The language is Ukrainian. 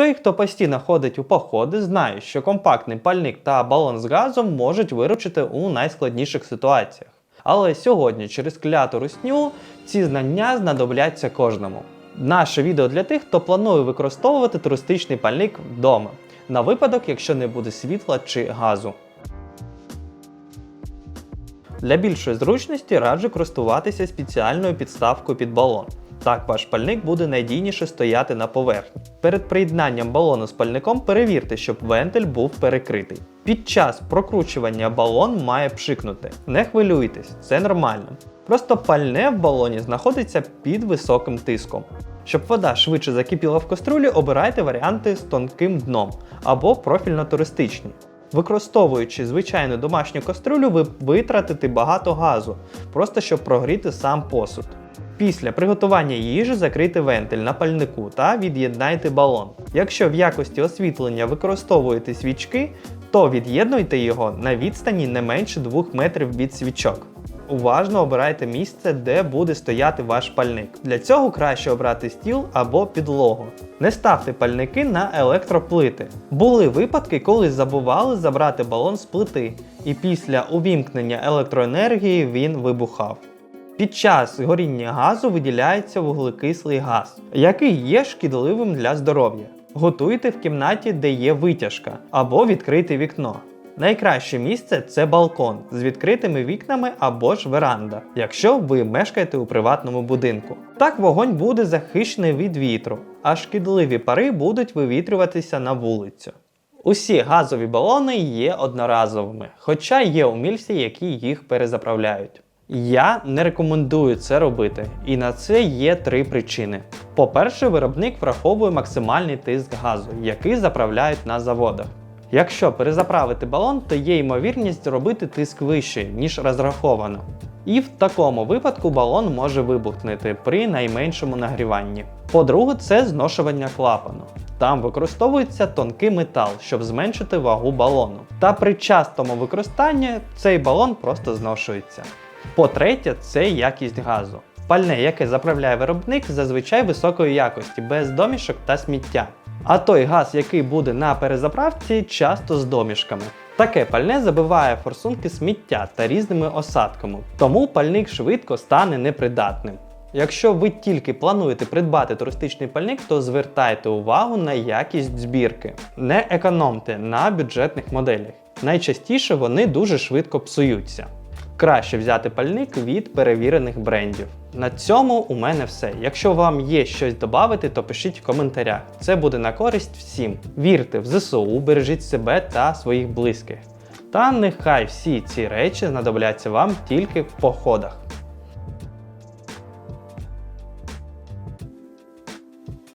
Той, хто постійно ходить у походи, знає, що компактний пальник та балон з газом можуть виручити у найскладніших ситуаціях. Але сьогодні, через кляту русню, ці знання знадобляться кожному. Наше відео для тих, хто планує використовувати туристичний пальник вдома, на випадок, якщо не буде світла чи газу. Для більшої зручності раджу користуватися спеціальною підставкою під балон. Так ваш пальник буде надійніше стояти на поверхні. Перед приєднанням балону з пальником перевірте, щоб вентиль був перекритий. Під час прокручування балон має пшикнути. Не хвилюйтесь, це нормально. Просто пальне в балоні знаходиться під високим тиском. Щоб вода швидше закипіла в каструлі, обирайте варіанти з тонким дном або профільно-туристичні. Використовуючи звичайну домашню каструлю, ви витратите багато газу, просто щоб прогріти сам посуд. Після приготування їжі закрийте вентиль на пальнику та від'єднайте балон. Якщо в якості освітлення використовуєте свічки, то від'єднуйте його на відстані не менше 2 метрів від свічок. Уважно обирайте місце, де буде стояти ваш пальник. Для цього краще обрати стіл або підлогу. Не ставте пальники на електроплити. Були випадки, коли забували забрати балон з плити, і після увімкнення електроенергії він вибухав. Під час горіння газу виділяється вуглекислий газ, який є шкідливим для здоров'я. Готуйте в кімнаті, де є витяжка, або відкрите вікно. Найкраще місце це балкон з відкритими вікнами або ж веранда, якщо ви мешкаєте у приватному будинку. Так вогонь буде захищений від вітру, а шкідливі пари будуть вивітрюватися на вулицю. Усі газові балони є одноразовими, хоча є умільці, які їх перезаправляють. Я не рекомендую це робити, і на це є три причини. По-перше, виробник враховує максимальний тиск газу, який заправляють на заводах. Якщо перезаправити балон, то є ймовірність зробити тиск вищий, ніж розраховано. І в такому випадку балон може вибухнути при найменшому нагріванні. По-друге, це зношування клапану. Там використовується тонкий метал, щоб зменшити вагу балону. Та при частому використанні цей балон просто зношується. По-третє, це якість газу. Пальне, яке заправляє виробник, зазвичай високої якості, без домішок та сміття. А той газ, який буде на перезаправці, часто з домішками. Таке пальне забиває форсунки сміття та різними осадками, тому пальник швидко стане непридатним. Якщо ви тільки плануєте придбати туристичний пальник, то звертайте увагу на якість збірки. Не економте на бюджетних моделях. Найчастіше вони дуже швидко псуються. Краще взяти пальник від перевірених брендів. На цьому у мене все. Якщо вам є щось додати, то пишіть в коментарях. Це буде на користь всім. Вірте в ЗСУ, бережіть себе та своїх близьких. Та нехай всі ці речі знадобляться вам тільки в походах.